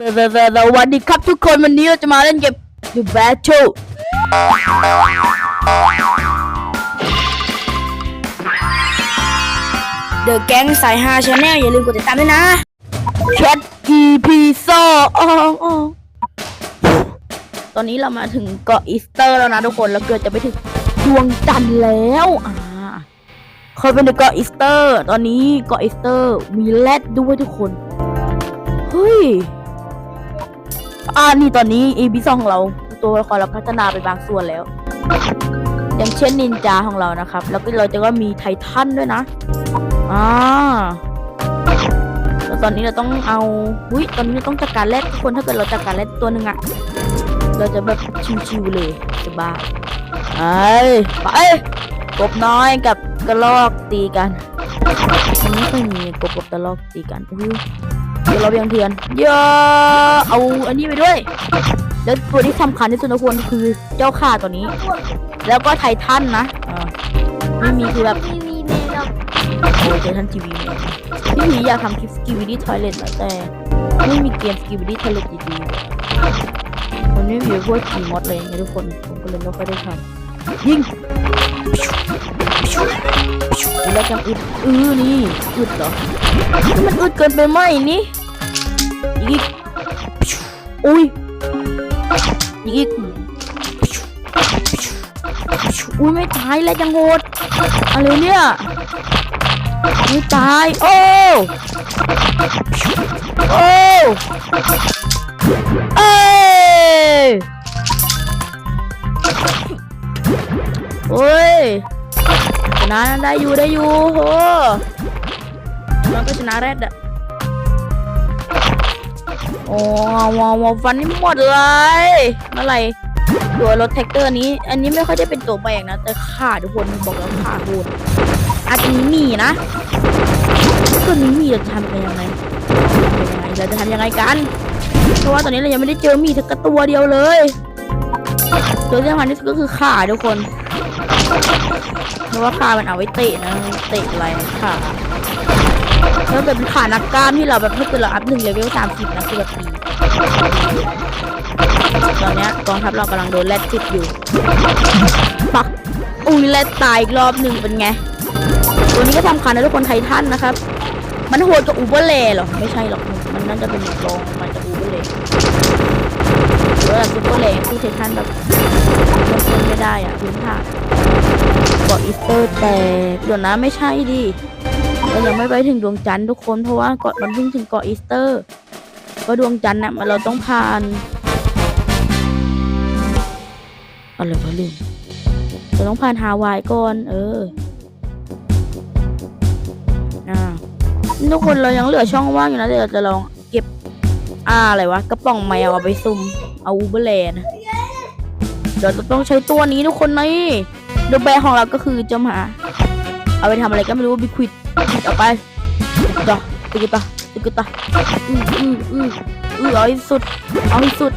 สวัสดีครับทุกคนวันนี้เราจะมาเล่นเกม The Battle เดอะแก๊งสายฮาชาแนลอย่าลืมกดติดตามด้วยนะ Chat EP โซอตอนนี้เรามาถึงเกาะอีสเตอร์แล้วนะทุกคนแล้วเกิดจะไปถึงดวงจันทร์แล้วอ่าเคยเป็นเกาะอีสเตอร์ ตอนนี้เกาะอีสเตอร์มีแรดด้วยทุกคน เฮ้ย อ่านี่ตอนนี้ AB สองของเราตัวละครเราพัฒนาไปบางส่วนแล้ว อย่างเช่นนินจาของเรานะครับ แล้วก็เราจะก็มีไททันด้วยนะอ่าแล้วตอนนี้เราต้องเอาอุ้ยตอนนี้เราต้องจัดการแรดทุกคนถ้าเกิดเราจัดการแรดตัวหนึ่งอะเราจะแบบชิวๆเลยสบายไปไปกบน้อยกับกระรอกตีกันมันไม่ค่อยมีกบกับกระรอกตีกันอุ้ย เดี๋ยวเราเบียงเทียนเยอะเอาอันนี้ไปด้วย แล้วตัวที่สำคัญที่สุดนะควรคือเจ้าข่าตัวนี้ แล้วก็ไททันนะอ่าไม่มีคือแบบทีวีเมนกับโอ้ยไททันทีวีเนี่ยพี่หมีอยากทำคลิปสกิวิดี้ทอยเลทนะแต่ ไม่มีเกมสกิวิดี้ทอยเลทดีๆมันไม่มีพวกขี่มอดเลยไงทุกคนผมก็เลยไม่ค่อยได้ทำยิง แล้วจังอึดอือนี่อึดเหรอมันอึดเกินไปไหมนี่อีกอุ้ยอีกอุ้ยไม่ตายแล้วจังโหดอะไรเนี่ยไม่ตายโอ้โอ้เอ้ โอ้ยชนะได้อยู่ได้อยู่โหมันก็ชนะแรดอะโอ้วาวาฟันนี่หมดเลยเมื่อไหร่ตัวรถแท็กเตอร์นี้ อันนี้ไม่ค่อยได้เป็นตัวแบกนะ แต่ขาทุกคนบอกแล้วขาโหดอาจจะมีมีนะตัวนี้มีเราจะทำกันยังไงเราจะทำยังไงกัน เพราะว่าตอนนี้เรายังไม่ได้เจอมีสักตัวเดียวเลย ตัวที่สำคัญที่สุดก็คือขาทุกคน เพราะว่าขามันเอาไว้เตะนะเตะอะไรขาถ้าเกิดเป็นขานักกล้ามที่เราแบบถ้าเกิดเราอัพหนึ่งเลเวลสามสิบนะคือแบบดีตอนนี้กองทัพเรากำลังโดนแรดจิตอยู่ปักอุ้ยแรดตายอีกรอบหนึ่งเป็นไง ตัวนี้ก็สำคัญนะทุกคนไททันนะครับ มันโหดกับอูเบอร์เลหรอ ไม่ใช่หรอก มันน่าจะเป็นรองมาจากอูเบอร์เลย์หรือว่าซูเปอร์เลย์ที่ไททันแบบเล่นไม่ได้อะพื้นฐาน กาะอีสเตอร์แต่เดี๋ยวนะไม่ใช่ดิเรายังไม่ไปถึงดวงจันทร์ทุกคนเพราะว่าเกาะมันเพิ่งถึงเกาะอีสเตอร์ ก็ดวงจันทร์นะมันเราต้องผ่านอะไรวะลืมเราต้องผ่านฮาวายก่อน เอออ่าทุกคนเรายังเหลือช่องว่างอยู่นะเดี๋ยวเราจะลองเก็บอ่าอะไรวะกระป๋องแมวเอาไปซุ่มเอาอูเบอร์แลนด์เดี๋ยวเราต้องใช้ตัวนี้ทุกคนนี่ เดอะแบร์ของเราก็คือเจ้าหมา เอาไปทำอะไรก็ไม่รู้บิควิดออกไปต่อตึกต่อตึกต่ออืออืออืออือเอาให้สุด เอาให้สุด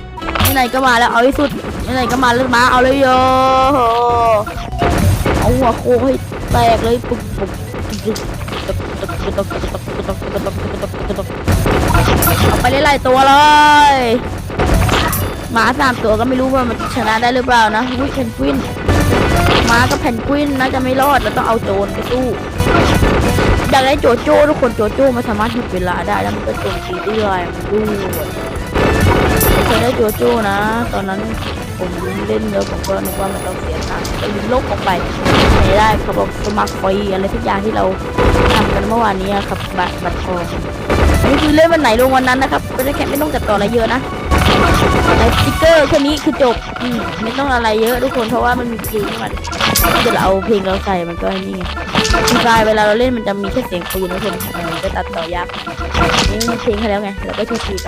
ไหนก็มาแล้วเอาให้สุดไหนก็มาแล้วมาเอาเลยโยเอาหัวโคให้แตกเลยปุ๊บปุ๊บเอาไปหลายๆตัวเลยหมาสามตัวก็ไม่รู้ว่ามันชนะได้หรือเปล่านะอุ้ยเพนกวิน ม้ากับแพนกวินน่าจะไม่รอดแล้วต้องเอาโจรไปสู้อยากได้โจโจ้ทุกคนโจโจ้มันสามารถหยุดเวลาได้แล้วมันก็โจมตีได้เลยมันดูเคยได้โจโจ้นะ ตอนนั้นผมเล่นเยอะผมก็นึกว่ามันต้องเสียตังค์ก็ยิงโลกออกไปไม่ได้เขาบอกสมัครฟรีอะไรทุกอย่างที่เราทำกันเมื่อวานนี้ครับบัตรบัตรทองนี่คือเล่นวันไหนลงวันนั้นนะครับก็จะแค่ไม่ต้องจัดต่ออะไรเยอะนะ แต่สติกเกอร์แค่นี้คือจบอืมไม่ต้องอะไรเยอะทุกคนเพราะว่ามันมีเพลงมันถ้าเกิดเราเอาเพลงเราใส่มันก็นี่ไงคือไฟล์เวลาเราเล่นมันจะมีแค่เสียงปืนนะทุกคนเออจะตัดต่อยากนี่มีเพลงให้แล้วไงเราก็ชูๆไป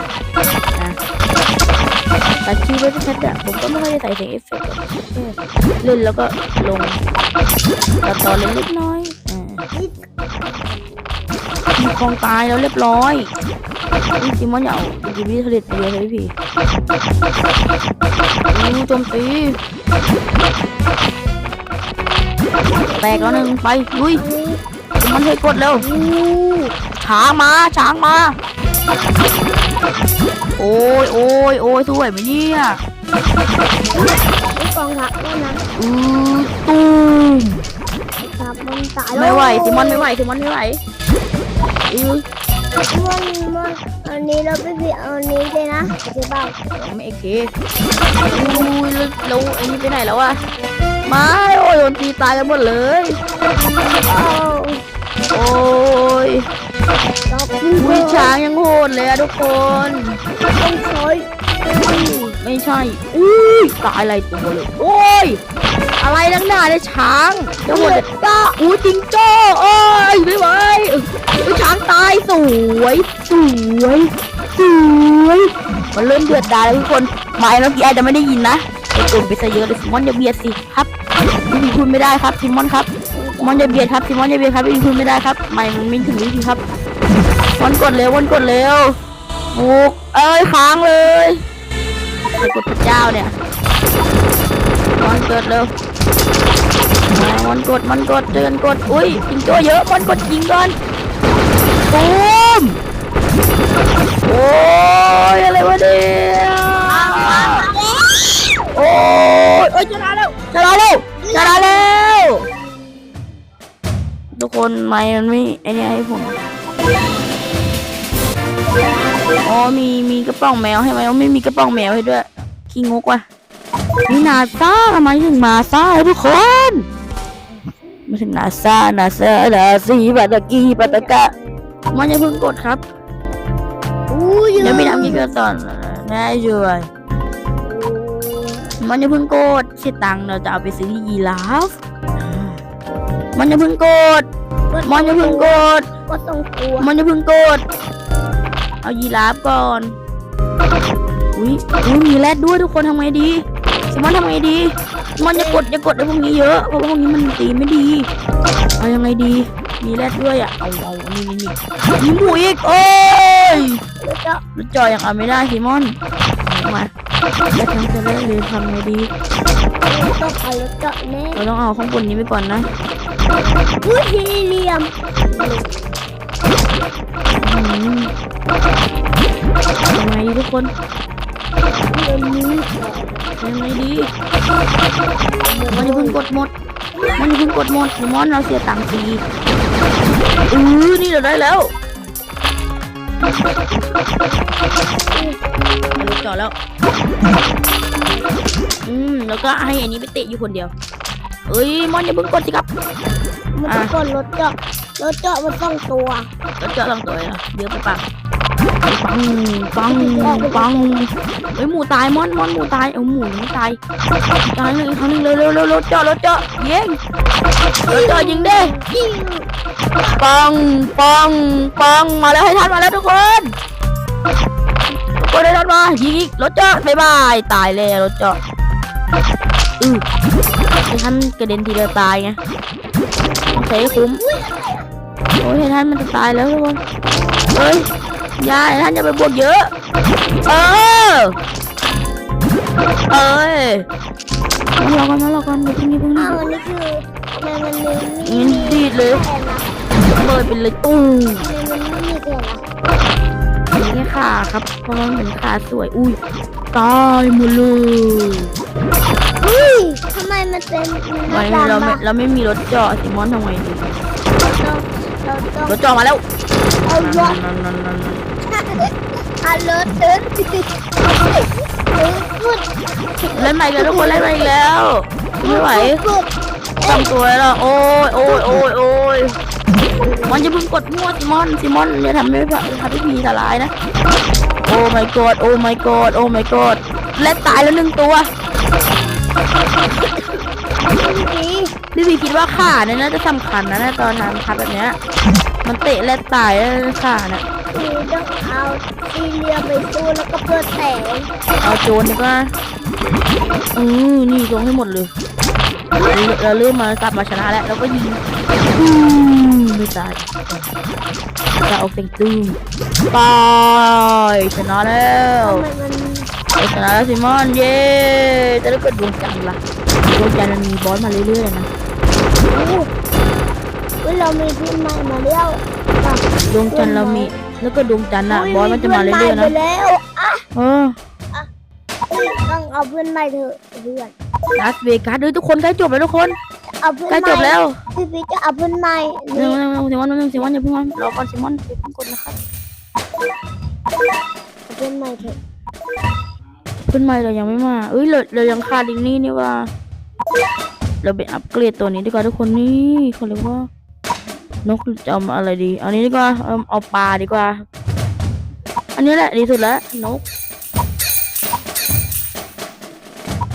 นะตัดชื่อไว้ชัดอะผมก็ไม่ค่อยได้ใส่เสียงเอฟเฟกต์เล่นแล้วก็ลงตัดต่อเล็กน้อยอ่า มีกองตายแล้วเรียบร้อยนี่จิมอนอย่าเอาจิมมี่ผลิตเยอะเลยพี่อู้โจมตีแตกแล้วหนึ่งไปลุยมันให้กดเร็วช้างมาช้างมา โอ้ยโอ้ยโอ้ยสวยไหมเนี่ยกองทัพด้วยนะอือตูมไม่ไหวซิมอนไม่ไหวซิมอนไม่ไหว อือมันมันอันนี้เราไปเบียเอาอันนี้เลยนะใช่เปล่าไม่เอเคอุ้ยแล้วแล้วไอ้นี่ไปไหนแล้วอะไม่โอ้ยโดนตีตายกันหมดเลยเอาโอ้ยดอกอุ้ยช้างยังโหดเลยอะทุกคนต้องใช้ ไม่ใช่ อุ้ยตายอะไรตัวเลย โอ้ย อะไรนักหนาเนี่ยช้างจะหมดเลยจ้าอุ้ยจิงโจ้โอ้ยไม่ไหวอุ้ยช้างตายสวย สวย สวย มันเริ่มเดือดดาลแล้วทุกคนไม้เมื่อกี้อาจจะไม่ได้ยินนะไอ้ตุ่มไปซะเยอะเลยซิมอนอย่าเบียดสิครับพี่พีพูดไม่ได้ครับซิมอนครับซิมอนอย่าเบียดครับซิมอนอย่าเบียดครับพี่พีพูดไม่ได้ครับไม่มันไม่ถึงวิธีครับวันกดเร็ววันกดเร็วโอ้เอ้ยค้างเลย ไอ้กดพระเจ้าเนี่ยวันเกิดเร็วมาวันกดมันกดเดินกดอุ้ยจิงโจ้เยอะวันกดยิงก่อนตูมโอ้ยอะไรวะเนี่ยโอ้ยเอ้ยชนะแล้วชนะแล้วชนะแล้วทุกคนไม่มันไม่ไอเนี่ยให้ผม อ๋อมีมีกระป๋องแมวให้ไหมอ๋อไม่มีกระป๋องแมวให้ด้วยขี้งกว่ะนี่นาซาทำไมถึงมาซาทุกคนมาถึงนาซานาซานาซีปาตะกีปาตะกะ มันอย่าเพิ่งกดครับอู้ยเดี๋ยวไปทำกิจกรรมได้ช่วยมันอย่าเพิ่งกดเสียตังค์เราจะเอาไปซื้อยีราฟมันอย่าเพิ่งกดมันอย่าเพิ่งกดก็ต้องกลัวมันอย่าเพิ่งกด เอายีราฟก่อน อุ้ยอุ้ยมีแรดด้วยทุกคนทำไงดีซิมอนทำไงดีมันอย่ากดอย่ากดไอ้พวกนี้เยอะเพราะว่าพวกนี้มันตีไม่ดีเอายังไงดี มีแรดด้วยอะเอาเอานี่นี่นี่มีหมูอีกโอ้ยแล้วก็แล้วจอยยังเอาไม่ได้ซิมอนมาแล้วทำจะได้เลยทำไงดีต้องเอาแล้วก็แน่เราต้องเอาข้างบนนี้ไปก่อนนะอู้สี่เหลี่ยมอืม ยังไงดีทุกคนเรื่องนี้ยังไงดีมันอย่าเพิ่งกดหมด มันอย่าเพิ่งกดหมดซิมอนเราเสียตังค์ฟรีอือนี่เราได้แล้วรถจอดแล้ว อืม แล้วก็ให้อันนี้ไปเตะอยู่คนเดียว เอ้ย มอนอย่าเพิ่งกดสิครับ มันจะกดรถเจาะรถเจาะมันต้องตัวรถจอดลองตัวเลยเหรอเดี๋ยวไปปัง ปังปังปังเอ้ยหมูตายมอนมอนหมูตายเอาหมูไม่ตายตายหนึ่งครั้งหนึ่งเร็วเร็วเร็วรถจอดรถเจอดยิงรถเจอดยิงเด้ปังปังปังมาแล้วให้ทันมาแล้วทุกคนทุกคนให้ทันมายิงอีกรถเจอดบายบายตายแล้วรถเจอดอือให้ท่านกระเด็นทีเดียวตายไงต้องใช้ให้คุ้มโอ้ยให้ท่านมันจะตายแล้วทุกคนเฮ้ย ยาให้ท่านอย่าไปบวกเยอะ เออ เอ้ยมารอกันมารอกันเดี๋ยวพรุ่งนี้พรุ่งนี้อ้าวอันนี้คือทำไมมันมีงั้นดีดเลยแขนนะเปิดเป็นเลยตู้ทำไมมันไม่มีแขนนะมีแค่ขาครับเพราะมันเป็นขาสวย อุ้ย ตายหมดเลยเฮ้ยทำไมมันเป็นหไม่น้าเราดำไม่อะเราไม่มีรถเจาะซิมอนทำไงดีเราต้องรถเจาะมาแล้ว เอารถนั่นนั่นนั่นนั่นเอารถเดินเดินฟุดเล่นใหม่แล้วทุกคนเล่นใหม่อีกแล้วไม่ไหวฟุดทำตัวแล้วโอ้ยโอ้ยโอ้ยโอ้ยมันจะเพิ่งกดมั่วซิมอนซิมอนอย่าทำให้ทำให้พีสลายนะโอ้ my god โอ้ my god โอ้ my god และตายแล้วหนึ่งตัวดีพี่พีคิดว่าขาเนี่ยน่าจะสำคัญนะในตอนนั้นครับแบบเนี้ย มันเตะและตายแล้วขาเนี่ยคือต้องเอาซีเรียไปสู้แล้วก็เพื่อแตงเอาโจรดีกว่าอือนี่ลงให้หมดเลยเราเริ่มมากลับมาชนะแล้วแล้วก็ยิงอืมไม่ตายจะเอาเสียงตึ้งไปชนะแล้วทำไมมันไปชนะแล้วซิมอนเย้จะได้เกิดดวงจันทร์ละดวงจันทร์มันมีบอสมาเรื่อยๆนะ อู้เฮ้ยเรามีทีมใหม่มาแล้วดวงจันทร์เรามี แล้วก็ดวงจันทร์น่ะยบอสมันจะมาเรื่อยๆพื่นะใหไปแล้วอะเอออุ๊ยต้องเอาเพื่อนใหม่เถอะเพื่อนลาสเวกัสเฮ้ยทุกคนใกล้จบแล้วทุกคนเอาเพื่อนใกล้ใหจม่บแล้วพี่พีชจะเอาเพื่อนใหม่หนึ่นี่งหนึ่งหนึ่งสิมอนหนึ่งสิมอนอย่าเพิ่งมารอก่อนสิมอนอย่าเพิ่งกดนะครับเอาเพื่อนใหม่เถอะเพื่อนใหม่เรายังไม่มาเอ้ยเราเรายังขาดอีกนี่นี่ว่าเราไปอัปเกรดตัวนี้ดีกว่าทุกคนนี่เขาเรียกว่า นกจะเอาอะไรดีเอานี้ดีกว่า เอาเอาปลาดีกว่า อันนี้แหละดีสุดแล้วนก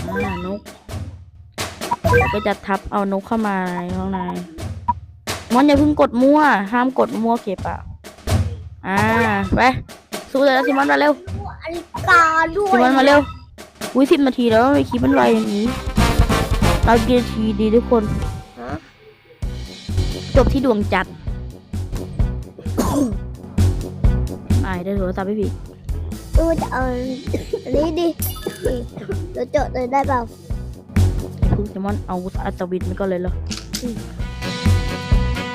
อ่านกแล้วก็จะทับเอานกเข้ามาในข้างในมอนอย่าเพิ่งกดมั่ว ห้ามกดมั่วเก็บอะ อ่าไปสู้เลยนะซิมอนมาเร็วอลิกาด้วซิยมอนมาเร็วอุ้ยสิบนาทีแล้วไม่คิดมันไวอย่างนี้ เรากี่นาทีดีทุกคนฮะ จบที่ดวงจันทร์อายได้โทรศัพท์พี่พี่ตู้จะเอาอันนี้ดินี่เดี๋ยวเจาะเลยได้เปล่าคุณซิมอนเอาอัตวินไปก่อนเลยเหรอ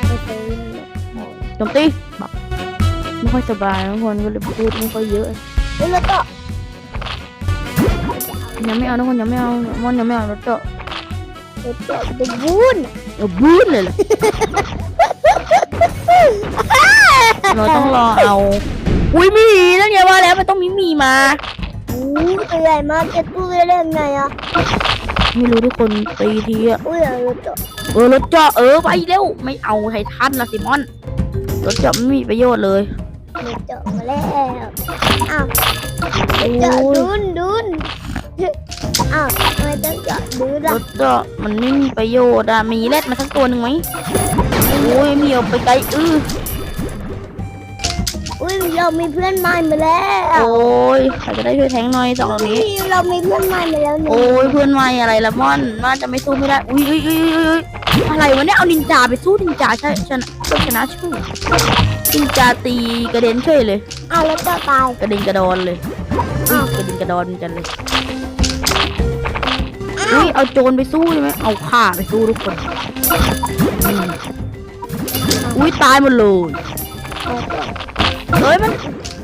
ไม่เป็นโจมตีบักไม่ค่อยสบายทุกคนก็เลยพูดไม่ค่อยเยอะเฮ้ยแล้วก็ยังไม่เอาทุกคนยังไม่เอามอนยังไม่เอารถเจาะเดี๋ยวเจาะจะวุ้น เอาบูนเลยเหรอเราต้องรอเอา อุ้ยมีนั่นไงว่าแล้วมันต้องมีมีมา อู้ตัวใหญ่มากจะตู้ได้ได้ยังไงอะไม่รู้ทุกคนตีทีอะอุ้ยเอารถเจาะเออรถเจาะเออไปเร็วไม่เอาไททันนะซิมอนรถเจาะไม่มีประโยชน์เลยรถเจาะมาแล้วอ้าวโอ้เจาะยดุนดุน อ้าวทำไมต้องเจาะดุนรล่ะถเจาะมันไม่มีประโยชน์อะมีเล็ดมาสักตัวหนึ่งไหมโอ้ยมีเอาไปไกลอื้ออุ้ยเรามีเพื่อนใหม่มาแล้วโอ้ยใครจะได้ช่วยแทงหน่อยสองตัวนี้อุ้ยเรามีเพื่อนใหม่มาแล้วนี่โอ้ยเพื่อนใหม่อะไรละม่อนน่าจะไม่สู้ไม่ได้อุ้ยอุ้ยอุ้ยอุ้ยอุ้ยอะไรวะเนี่ยเอานินจาไปสู้นินจาใช่ชนะเพื่อชนะชื่อนินจาตีกระเด็นเฉยเลยอ้าวแล้วเจาะตายกระเด็นกระดอนเลยอุ้ยกระเด็นกระดอนเหมือนกันเลย อุ้ยเอาโจรไปสู้ใช่ไหมเอาข่าไปสู้ทุกคนอืมอุ้ยตายหมดเลยเอาเจาะเฮ้ยมัน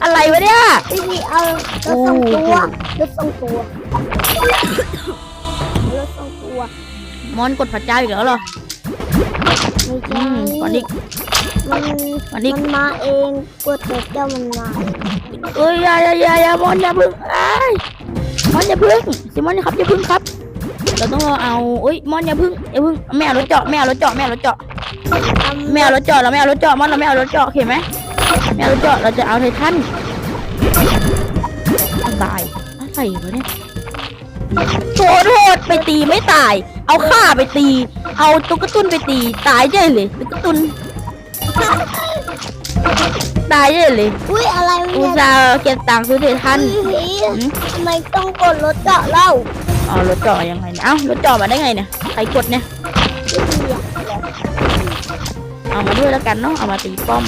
อะไรวะเนี่ย พี่พีเอารถสองตัวรถสองตัวรถสองตัวมอนกดพระเจ้าอีกแล้วเหรอ ไม่อืใช่มก่อนอีก มันก่อนอีก มันมาเองกดแต่เจ้ามันมาเอ้ยอย่าอย่าอย่าอย่ามอนอย่าพึ่งไอ้ายมอนอย่าพึ่งสิมอนครับอย่าพึ่งครับ เราต้องรอเอาเอ้ยมอนอย่าพึ่งอย่าพึ่งไม่เอารถเจาะไม่เอารถเจาะไม่เอารถเจาะทำไม่เอารถเจาะเราไม่เอารถเจาะมอนเราไม่เอารถเจาะเห็นไหมไม่เอารถเจาะเราจะเอาไททันตายอะไรวะเนี่ยโทษโทษไปตีไม่ตาย เอาข้าไปตี เอาตุ๊กตุนไปตี ตายเฉยเลยตุ๊กตุนตายเฉยเลยอุ้ยอะไรอุเนี่ตยส่าห์เก็บตังค์ซื้อไททันอุ้ยหืมทำไมต้องกดรถเจาะเล่า เอารถจาะยังไงเนี่ยเอ้ารถจาะมาได้ไงเนี่ยใครกดเนี่ยเอามาด้วยแล้วกันเนาะเอามาตีป้อม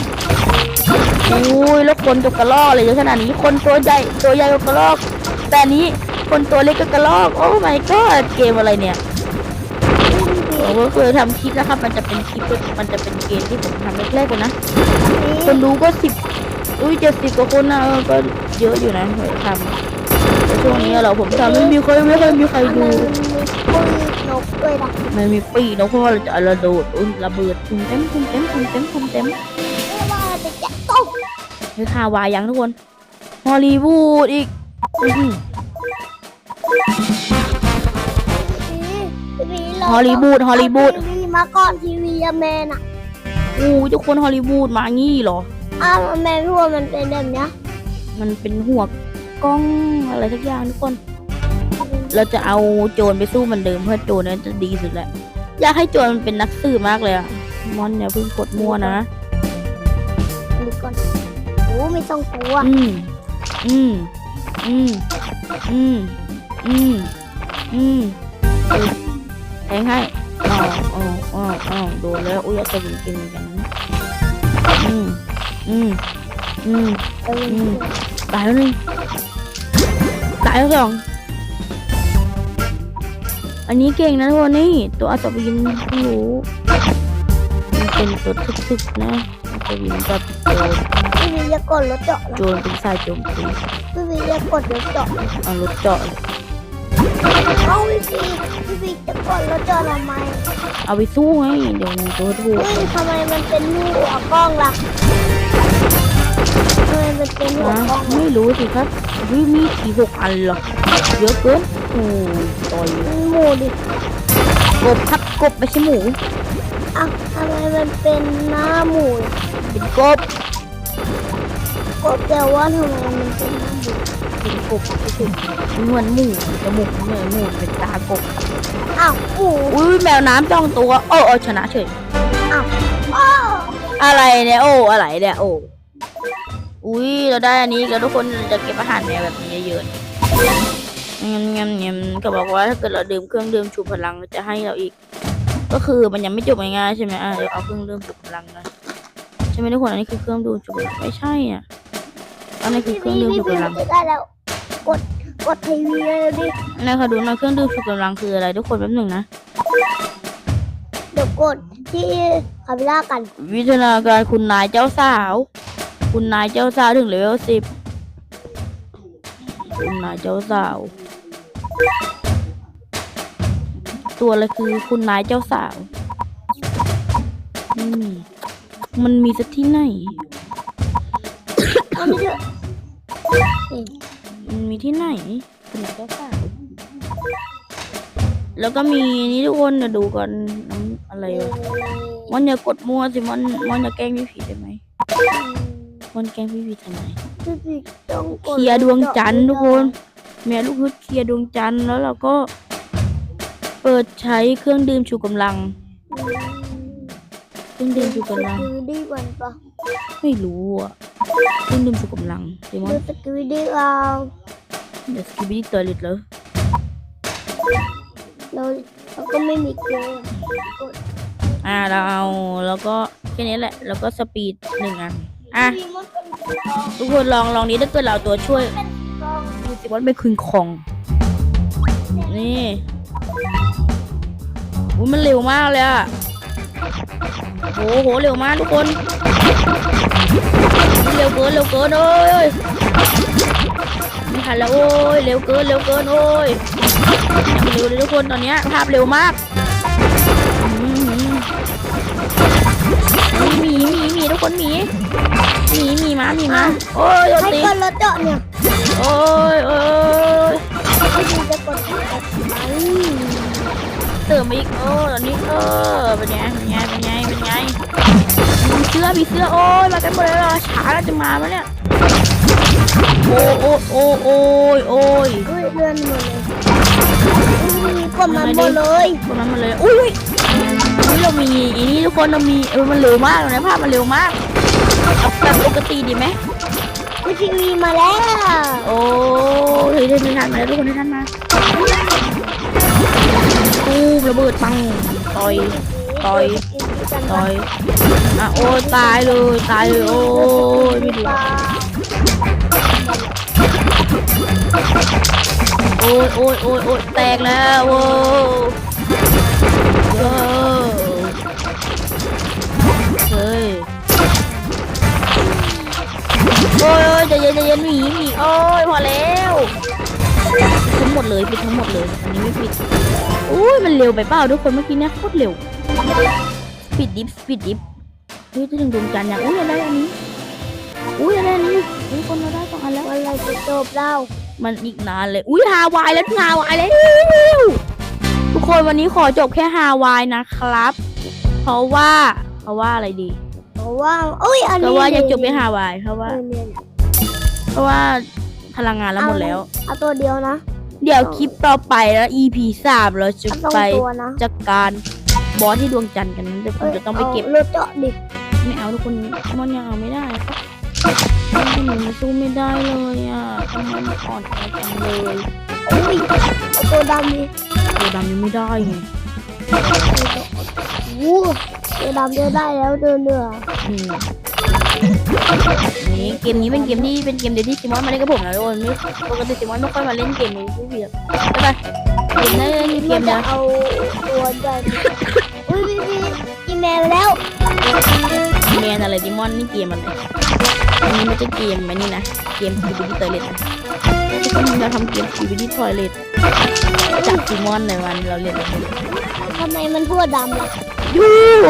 อุ้ยแล้วคนตัวกระลอกเลยเยอะขนาดนี้คนตัวใหญ่ตัวใหญ่กว่ากระลอก แต่นี้คนตัวเล็กก็กระลอกโอ้ my god เกมอะไรเนี่ยผมก็เคยทำคลิปนะครับ มันจะเป็นคลิปมันจะเป็นเกมที่ผมทำแรกๆเลยนะคนดูก็สิบอุ้ยเจ็ดสิบกว่าคนนะเออก็เยอะอยู่นะเคยทำ ช่วงนี้เราผมทำไม่มีใครไม่ค่อยมีใครมันดูมีปุ้ยนกด้วยนะมันมีปีกเนอะเพราะว่าเราจะเอาระโดดอุ้ยระเบิดคุมเต็มคุมเต็มคุมเต็มคุมเต็มไม่ว่าจะแกะตกเฮ้ยข่าววายยังทุกคนฮอลลีวูดอีกอื้อหือพี่พีเราฮอลลีวูดฮอลลีวูดเอาทีวีมาก่อนทีวีอะแมนอะอู้ยทุกคนฮอลลีวูดมางี้เหรออ้าวแมนพูดว่ามันเป็นแบบเนี้ยมันเป็นหัว กล้องอะไรสักอย่างทุกคน เราจะเอาโจรไปสู้มันเดิมเพื่อโจรนั้นจะดีสุดแหละอยากให้โจรมันเป็นนักสืบมากเลยอะมอนอย่าเพิ่งกดมั่วนะดูก่อนโอ้ไม่ต้องกลัวอืมอืมอืมอืมอืมอืมเออแทงให้อ้าวอ้าวอ้าวอ้าวโดนแล้วอุ้ยอาจจะยิงกินเหมือนกันนะอืมอืมอืมเอออืมตายแล้วหนึ่ง ตายแล้วสอง อันนี้เก่งนะทุกคนนี่ตัวอัศวินเพิ่งรู้มันเป็นตัวทึกๆนะอัศวินกับโจรพี่พีจะกดรถเจาะเหรอโจรเป็นสายโจมตีพี่บีจะกดรถเจาะเอารถเจาะเลยเอาพี่บีพี่บีจะกดรถเจาะทำไมเอาไปสู้ไงเดี๋ยวมึงตัวถูกเฮ้ยทำไมมันเป็นหัวกล้องล่ะ ทำไมมันเป็นหัวนะกล้องไม่รู้สิครับเฮ้ยมีกี่หกอันเหรอเยอะเกินโอ้ยต่อยมันหมูดิกบครับกบไม่ใช่หมูอ้าวทำไมมันเป็นหน้าหมูเป็นกบกดแต่ว่าทำไมมันเป็นหน้าหมูเป็นกบไม่ใช่เหมือนหมูจมูกเหมือนหมูเป็นตากบอ้าวหมูอุ้ยแมวน้ำจ้องตัวโอ้โอ้ชนะเฉยอ้าวอ้าวอะไรเนี่ยโอ้อะไรเนี่ยโอ้ อุ้ยเราได้อันนี้แล้วทุกคนจะเก็บอาหารแมวแบบนี้เยอะๆเงี้ยเงี้ยเงี้ยก็บอกว่าถ้าเกิดเราดื่มเครื่องดื่มชูพลังจะให้เราอีก ก็คือมันยังไม่จบง่ายๆใช่ไหมอะเดี๋ยวเอาเครื่องดื่มชูพลังนะใช่ไหมทุกคนอันนี้คือเครื่องดื่มชูพลังไม่ใช่อะอันนี้คือเครื่องดื่มชูพลังได้แล้วกดกดทีวีเลยดินี่ค่ะดูหนะเครื่องดื่มชูกำลังคืออะไรทุกคนแป๊บหนึ่งนะเดี๋ยวกดที่คาเมล่ากัน วิทยาการคุณนายเจ้าสาว คุณนายเจ้าสาวถึงเลเวลสิบคุณนายเจ้าสาว ตัวอะไรคือคุณนายเจ้าสาวไม่มีมันมีสักที่ไหนเอาไม่เจอมันมีที่ไหนคุณนายเจ้าสาว แล้วก็มีนี่ทุกคนนะดูก่อนน้ำอะไรวะมันอย่ากดมั่วสิมันมันอย่าแกล้งพี่ผีได้ไหม มันแกล้งพี่ผีทำไมพี่บีต้องกเคลียร์ดวงจันทร์ทุกคน แม่ลูกฮึดเคลียร์ดวงจันทร์แล้วเราก็ เปิดใช้เครื่องดื่มชูกำลัง เครื่องดื่มชูกำลังดูดีกว่าปะไม่รู้อะเครื่องดื่มชูกำลังเดมอดูนสกิวิดีเอาเดี๋ยวสกิบิดี้ตัวเล็ดเลยเราเราก็ไม่มีเกมอ่าเราเอาแล้วก็แค่นี้แหละ แล้วก็สปีดหนึ่งอัน อะทุกคนลองลองนี้ถ้าเกิดเราตัวช่วยดูสิว่าเป็นคืนของ นี่อุ้ยมันเร็วมากเลยอะโหโหเร็วมากทุกคนเร็วเกินเร็วเกินโอ้ยไม่ทันแล้วโอ้ยเร็วเกินเร็วเกินโอ้ยยังเร็วเลยทุกคนตอนเนี้ยภาพเร็วมาก หมีหมีหมีทุกคนหมีหมีหมีมาหมีมาโอ้ยโดนให้ตีกดรถเจาะเนี่ยโอ้ยโอ้ยพี่บีจะกดที่ไหนเติมมาอีกโอ้ตอนนี้เออเป็นไงเป็นไงเป็นไงเป็นไงมีเสื้อมีเสื้อโอ้ยมากันหมดเลยเหรอช้าแล้วจะมาปะเนี่ยโอ้โอ้โอ้โอ้ยโอ้ยอุ้ยเลื่อนหมดเลยอุ้ยกดมันหมดเลยคนนั้นมาเลยอุ้ย อุ้เรามีอันนี้ทุกคนเรามีเออมันเร็วมากเลยนะภาพมันเร็วมากเอาแบบปกติดีไหมอุ้ยทีวีมาแล้วโอ้ยเฮ้ยได้ทันมาแล้วทุกคนได้ทันมาตูระเบิดปังต่อยต่อยต่อยอะโอ้ยตายเลยตายเลยโอ้ยไม่ดูโอ้ยโอ้ยโอ้ยโอ้ยแตกแล้วโว้ อ้ยโอ้ยใจเย็นใจเย็นหมีหมีโอ้ยพอแล้วทั้งหมดเลยปิดทั้งหมดเลยอันนี้ไม่ปิดอุ้ยมันเร็วไปเปล่าทุกคนเมื่อกี้เนี่ยโคตรเร็วปิดดิฟปิดดิฟเฮ้ยจะถึงดวงจันทร์ยังอุ้ยอะไรอันนี้อุ้ยอะไรอันนี้อุ้ยคนเราได้สองอันแล้ววันอะไรจะจบเรามันอีกนานเลยอุ้ยฮาวายแล้วฮาวายแล้วทุกคนวันนี้ขอจบแค่ฮาวายนะครับ เพราะว่าเพราะว่าอะไรดีเพ ราะว่าอุ้ยอันเพนี้ราะว่าอยากจบแค่ฮาวาย เพราะว่าเออเนี่ยเนี่ยเพราะว่าพลังงานเราหมดแล้ว เอาตัวเดียวนะเดี๋ยวคลิปต่อไปแล้ว EP สามเราจะเอาสองไปตัวนะจัดการบอสที่ดวงจันทร์กันเดี๋ยวผมจะต้องไปเก็บารถเจาะดิไม่เอาทุกคนมันยังเอาไม่ได้ครับหนูมันสู้ไม่ได้เลยอะทำไมมันอ่อนแอจังเลยอุ้ยเอาตัวดำดิตัวดำยังไม่ได้ไงวู้ตัว ดำจะได้แล้วเดินเหนืออืมนี่เกมนี้เป็นเกมที่เป็นเกมเดียวที่ซิมอนมาเล่นกับผมนะทุกคนไม่ปกติซิมอนไม่ค่อยมาเล่นเกมนี้พี่เบียร์ใช่ปะเกมนี้เล่นเกมัมนเดีจะยวเอาตัวใหญ่อุ้ยพี่พี่กินแมวแล้วเมนอะไรดิมอนนี่เกมอะไรอันนี้ไม่ใช่เกมไหมนี่นะเกมคีบิดี้ทอยเลต ทุกคนเราทำเกมคีบิดี้ทอยเลตจากซีมอนในวันเราเรียนอะไรทำไมมันทั่วดำล่ะยูโ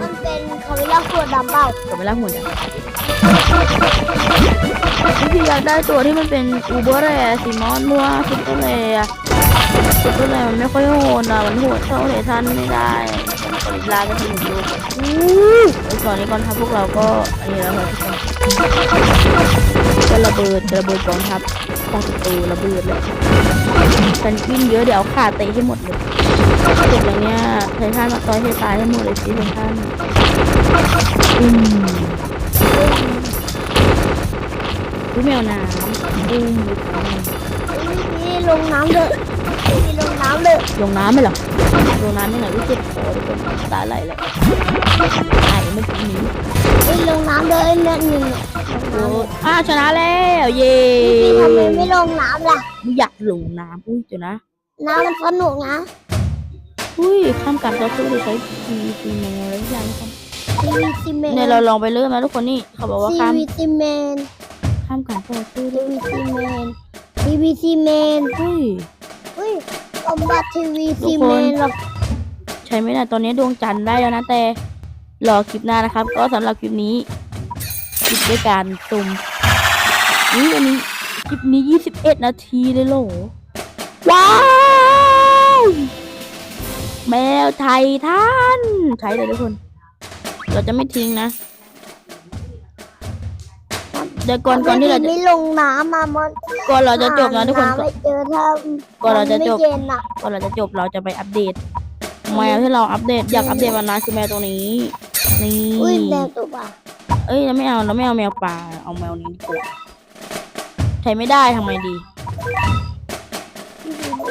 มันเป็นคาเมล่าทั่วดำเปล่าก็ไม่รักหมดอะพี่อยากได้ตัวที่มันเป็นอูเบอร์แรซีมอนมัวซุปเปอร์แรซุปเปอร์แรมันไม่ค่อยโหดอะมันโหดเท่าเททันไม่ได้กอริลลาก็ถึงดูไอ้ก่อนนี้ก่อนทัพพวกเราก็อันนี้แล้วค่ะทุกคน จะระเบิดจะระเบิดกองทัพของศัตรูระเบิดเลยแพนกวินเยอะเดี๋ยวเอาขาเตะให้หมดเลยเด็กอย่างเนี้ยไททันมาต่อยให้ตายให้หมดเลยสิไททันอืมอุ้ยแมวน้ำอุ้มนี่ลงน้ำเลยนี่ลงน้ำเลยลงน้ำไหมเหรอลงน้ำที่ไหนก็เจ็บคอทุกคนตายไหลเลยไอ้เมื่อกี้นี้นี่ ลงน้ำเลยเล่นหนึ่งโอ้อ้าวชนะแล้วเย้พี่ทำไมไม่ลงน้ำล่ะ ไม่อยากลงน้ำอุ้ยเดี๋ยวนะ น้ำมันสนุกนะ อุ้ยข้ามการต่อสู้โดยใช้ทีทีแมวอะไรทุกอย่างครับซีวีซีเมนเนี่ยเราลองไปเริ่มนะทุกคนนี่เขาบอกว่าซีข้ามวีซีเมนข้ามการต่อสู้ทีวีซีเมนทีวีซีเมนอุ้ยเฮ้ยคอมบัตทีวีทุซีกเมคนนหรอก ใช้ไม่ได้ตอนนี้ดวงจันทร์ได้แล้วนะแต่ รอคลิปหน้านะครับ ก็สำหรับคลิปนี้คลิปด้วยการตุ่มนี่อันนี้คลิปนี้ 21 นาทีเลยเหรอว้าว แมวไทยท่านใช้เลยทุกคน เราจะไม่ทิ้งนะ เดี๋ยวก่อนก่อนที่เราจะไม่ลงน้ำมามันก่อนเราจะจบนะทุกคน ไม่เจอถ้าก่อนเราจะจบมันไม่เย็นอะก่อนเราจะจบเราจะไปอัปเดต แมวที่เราอัปเดตอยากอัปเดตมานานคือแมวตัวนี้ นี่อุ้ยแมวตัวป่ะเอ้ยเราไม่เอาเราไม่เอาแมวป่าเอาแมวนี้ดีกว่าใช้ไม่ได้ทำไมดี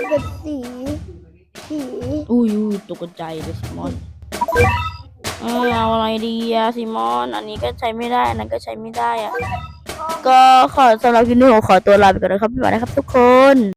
เป็นสีสีอุ้ยอุ้ยตกใจเลยซิมอนเออเอาอะไรดีอะซิมอน อันนี้ก็ใช้ไม่ได้อันนั้นก็ใช้ไม่ได้อะก็ขอสำหรับคลิปนี้ผมขอตัวลาไปก่อนนะครับพี่หวานนะครับทุกคน